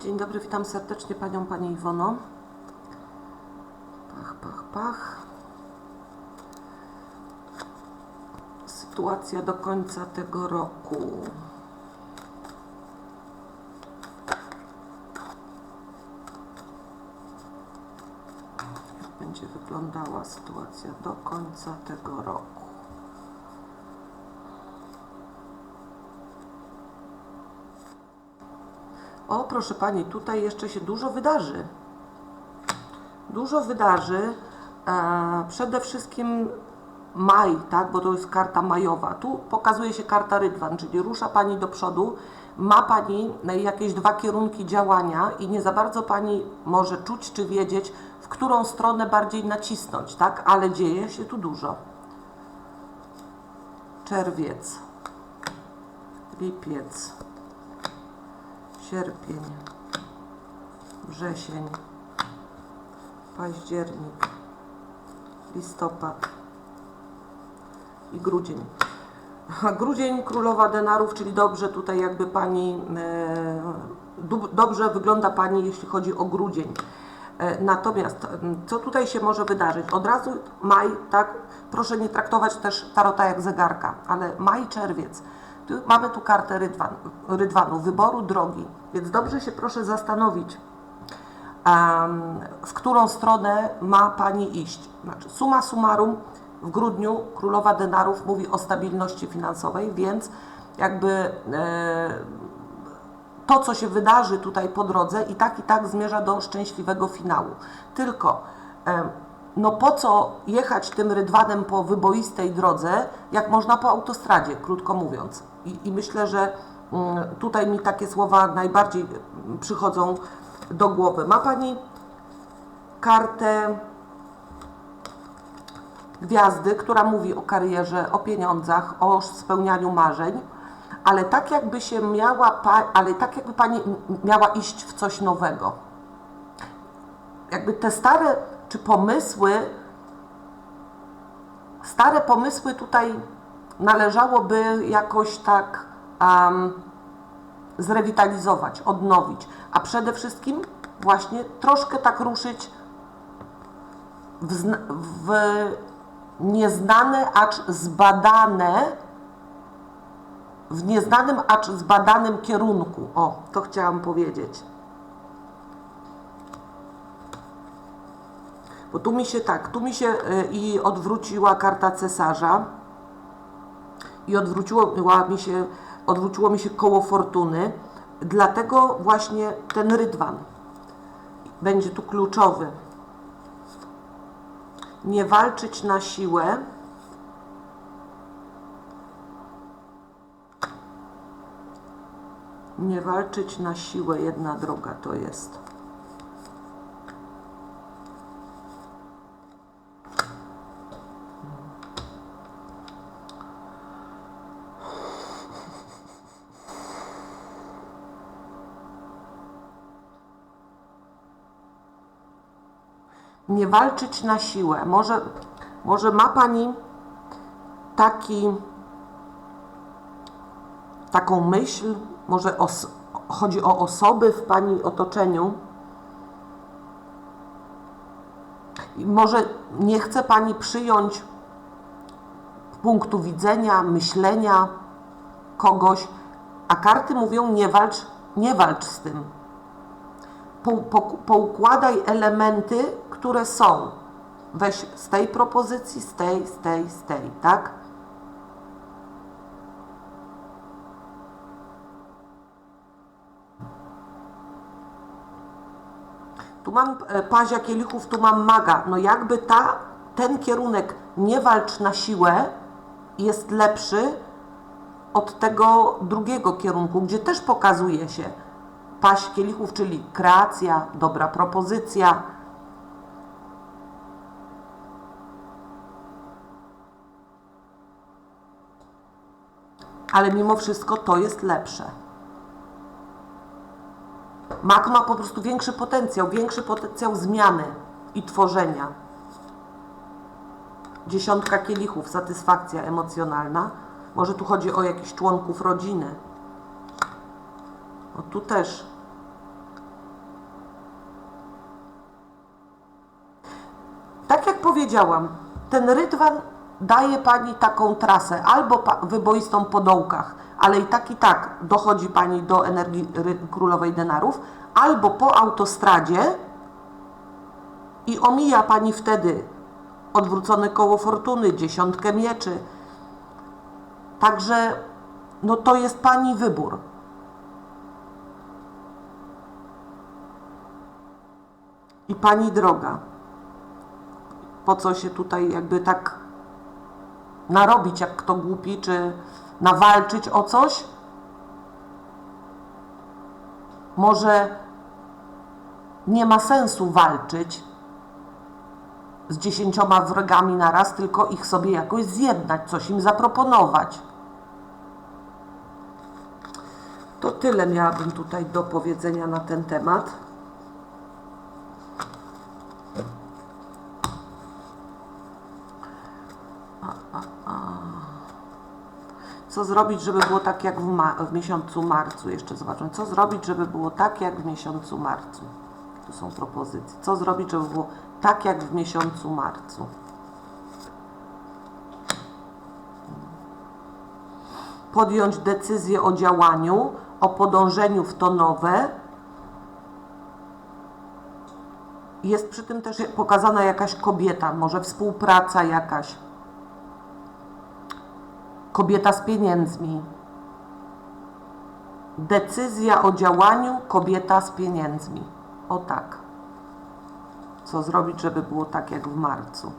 Dzień dobry, witam serdecznie Panią, Pani Iwono. Pach, pach, pach. Sytuacja do końca tego roku. Jak będzie wyglądała sytuacja do końca tego roku? O, proszę Pani, tutaj jeszcze się dużo wydarzy. Dużo wydarzy. E, przede wszystkim maj, tak, bo to jest karta majowa. Tu pokazuje się karta rydwan, czyli rusza Pani do przodu, ma Pani jakieś dwa kierunki działania i nie za bardzo Pani może czuć czy wiedzieć, w którą stronę bardziej nacisnąć, tak, ale dzieje się tu dużo. Czerwiec, lipiec, sierpień, wrzesień, październik, listopad i grudzień. A grudzień królowa denarów, czyli dobrze tutaj jakby pani, e, dobrze wygląda pani, jeśli chodzi o grudzień. E, Natomiast co tutaj się może wydarzyć? Od razu maj, tak? Proszę nie traktować też tarota jak zegarka, ale maj, czerwiec. Mamy tu kartę rydwan, rydwanu, wyboru drogi, więc dobrze się proszę zastanowić, w którą stronę ma Pani iść. Znaczy, summa summarum, w grudniu królowa denarów mówi o stabilności finansowej, więc jakby e, to, co się wydarzy tutaj po drodze, i tak, i tak zmierza do szczęśliwego finału. Tylko, no po co jechać tym rydwanem po wyboistej drodze, jak można po autostradzie, krótko mówiąc. I, i myślę, że mm, tutaj mi takie słowa najbardziej przychodzą do głowy. Ma Pani kartę gwiazdy, która mówi o karierze, o pieniądzach, o spełnianiu marzeń, ale tak jakby się miała, ale tak jakby Pani miała iść w coś nowego. Jakby te stare, czy pomysły, stare pomysły tutaj należałoby jakoś tak um, zrewitalizować, odnowić, a przede wszystkim właśnie troszkę tak ruszyć w, w nieznane, acz zbadane, w nieznanym, acz zbadanym kierunku. O, to chciałam powiedzieć. Bo tu mi się tak, tu mi się y, i odwróciła karta cesarza i odwróciło mi się, odwróciło mi się koło fortuny, dlatego właśnie ten rydwan będzie tu kluczowy nie walczyć na siłę. Nie walczyć na siłę, jedna droga to jest. Nie walczyć na siłę. Może, może ma Pani taki, taką myśl, może os, chodzi o osoby w Pani otoczeniu. Może nie chce Pani przyjąć punktu widzenia, myślenia kogoś, a karty mówią nie walcz, nie walcz z tym po, po, poukładaj elementy, które są. Weź z tej propozycji, z tej, z tej, z tej, tak? Tu mam e, pazia kielichów, tu mam maga. No jakby ta, ten kierunek nie walcz na siłę jest lepszy od tego drugiego kierunku, gdzie też pokazuje się, paść kielichów, czyli kreacja, dobra propozycja. Ale mimo wszystko to jest lepsze. Mak ma po prostu większy potencjał, większy potencjał zmiany i tworzenia. Dziesiątka kielichów, satysfakcja emocjonalna. Może tu chodzi o jakichś członków rodziny. O tu też. Tak jak powiedziałam, ten rydwan daje Pani taką trasę, albo wyboistą po dołkach, ale i tak i tak dochodzi Pani do energii królowej denarów, albo po autostradzie i omija Pani wtedy odwrócone koło fortuny, dziesiątkę mieczy. Także no to jest Pani wybór. I Pani droga, po co się tutaj jakby tak narobić jak kto głupi, czy nawalczyć o coś? Może nie ma sensu walczyć z dziesięcioma wrogami naraz, tylko ich sobie jakoś zjednać, coś im zaproponować. To tyle miałabym tutaj do powiedzenia na ten temat. Co zrobić, żeby było tak jak w, w miesiącu marcu? Jeszcze zobaczmy. Co zrobić, żeby było tak jak w miesiącu marcu? Tu są propozycje. Co zrobić, żeby było tak jak w miesiącu marcu? Podjąć decyzję o działaniu, o podążeniu w to nowe. Jest przy tym też pokazana jakaś kobieta, może współpraca jakaś kobieta z pieniędzmi. Decyzja o działaniu, kobieta z pieniędzmi. O tak. Co zrobić, żeby było tak jak w marcu?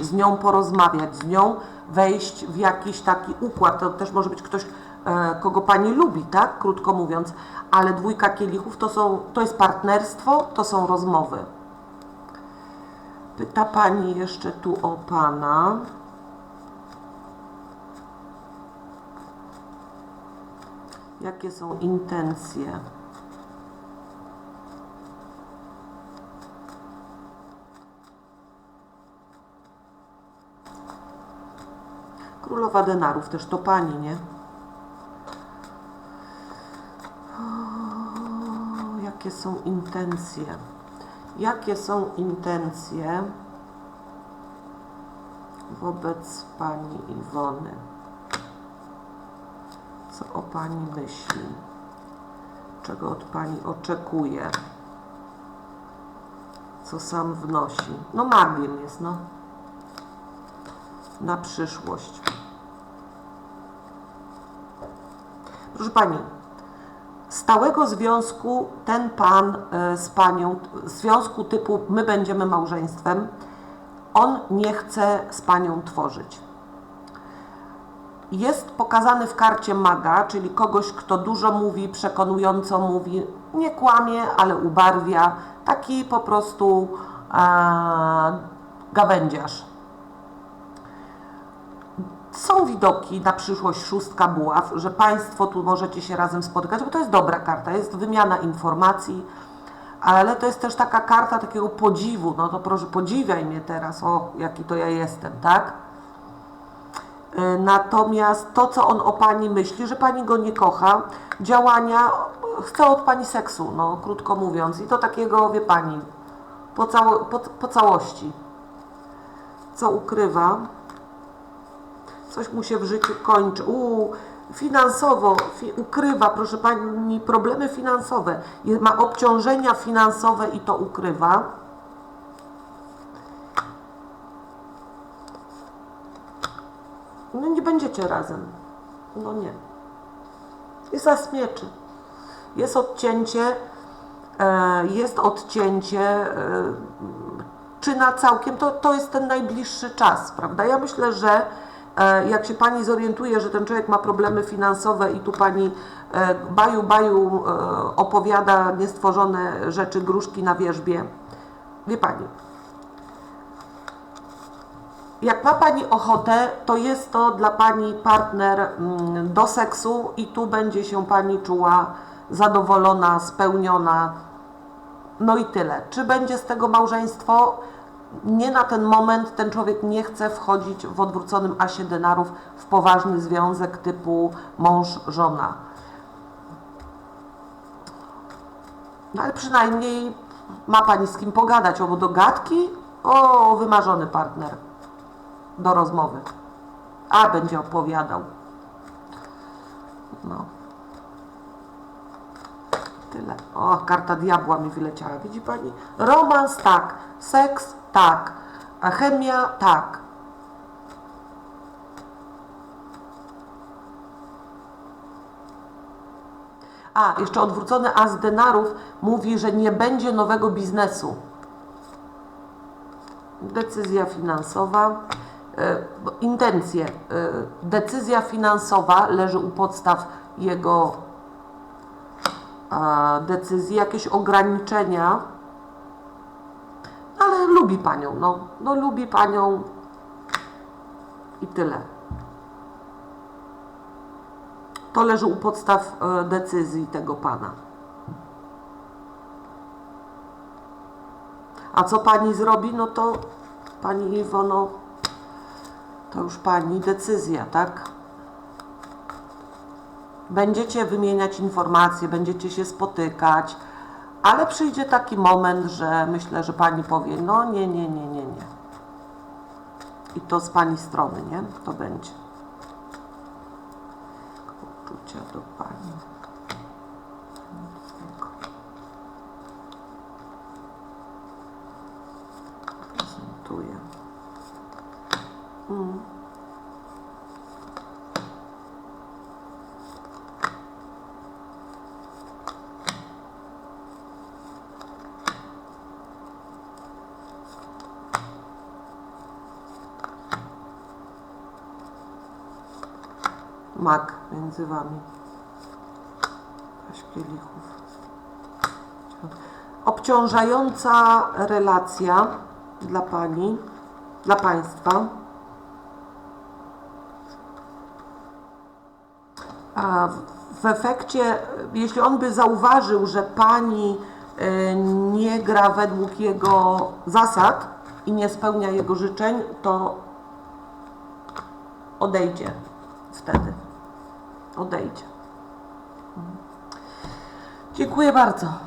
Z nią porozmawiać, z nią wejść w jakiś taki układ. To też może być ktoś, e, kogo pani lubi, tak? Krótko mówiąc. Ale dwójka kielichów to, są, to jest partnerstwo, to są rozmowy. Pyta pani jeszcze tu o pana. Jakie są intencje? Królowa denarów też to pani, nie? Jakie są intencje? Jakie są intencje wobec pani Iwony? Co o Pani myśli? Czego od Pani oczekuje? Co sam wnosi? No magiem jest, no. Na przyszłość. Proszę Pani, stałego związku ten Pan e, z Panią, związku typu my będziemy małżeństwem, on nie chce z Panią tworzyć jest pokazany w karcie maga, czyli kogoś, kto dużo mówi, przekonująco mówi, nie kłamie, ale ubarwia, taki po prostu a, gawędziarz. Są widoki na przyszłość szóstka buław, że Państwo tu możecie się razem spotykać, bo to jest dobra karta, jest wymiana informacji, ale to jest też taka karta takiego podziwu, no to proszę podziwiaj mnie teraz, o jaki to ja jestem, tak? Natomiast to, co on o pani myśli, że pani go nie kocha, działania, chce od pani seksu, no krótko mówiąc. I to takiego, wie pani, po, cało, po, po całości. Co ukrywa? Coś mu się w życiu kończy. Uuu, finansowo fi, ukrywa, proszę pani, problemy finansowe. Ma obciążenia finansowe i to ukrywa. No nie będziecie razem. No nie. Jest za mieczy. Jest odcięcie, e, jest odcięcie, e, czy na całkiem, to, to jest ten najbliższy czas, prawda? Ja myślę, że e, jak się Pani zorientuje, że ten człowiek ma problemy finansowe i tu Pani baju, baju opowiada niestworzone rzeczy, gruszki na wierzbie, wie Pani, jak ma Pani ochotę, to jest to dla Pani partner mm, do seksu i tu będzie się Pani czuła zadowolona, spełniona. No i tyle. Czy będzie z tego małżeństwo? Nie na ten moment ten człowiek nie chce wchodzić w odwróconym asie denarów w poważny związek typu mąż-żona. No ale przynajmniej ma Pani z kim pogadać, o bo do gadki O, wymarzony partner do rozmowy. A, będzie opowiadał. No. Tyle. O, karta diabła mi wyleciała. Widzi pani? Romans tak, seks tak, a chemia tak. A, jeszcze odwrócony as denarów mówi, że nie będzie nowego biznesu. Decyzja finansowa, intencje. e, Decyzja finansowa leży u podstaw jego e, decyzji, jakieś ograniczenia, ale lubi panią, no, no lubi panią i tyle. To leży u podstaw e, decyzji tego pana. A co pani zrobi, no to pani Iwono, to już pani decyzja, tak? Będziecie wymieniać informacje, będziecie się spotykać, ale przyjdzie taki moment, że myślę, że pani powie, no nie, nie, nie, nie, nie. I to z pani strony, nie? To będzie. Uczucia do pani. Mak między wami. Paść kielichów. Obciążająca relacja dla pani, dla państwa. A w- efekcie, jeśli on by zauważył, że pani e, nie gra według jego zasad i nie spełnia jego życzeń, to odejdzie wtedy. Odejdzie. Dziękuję bardzo.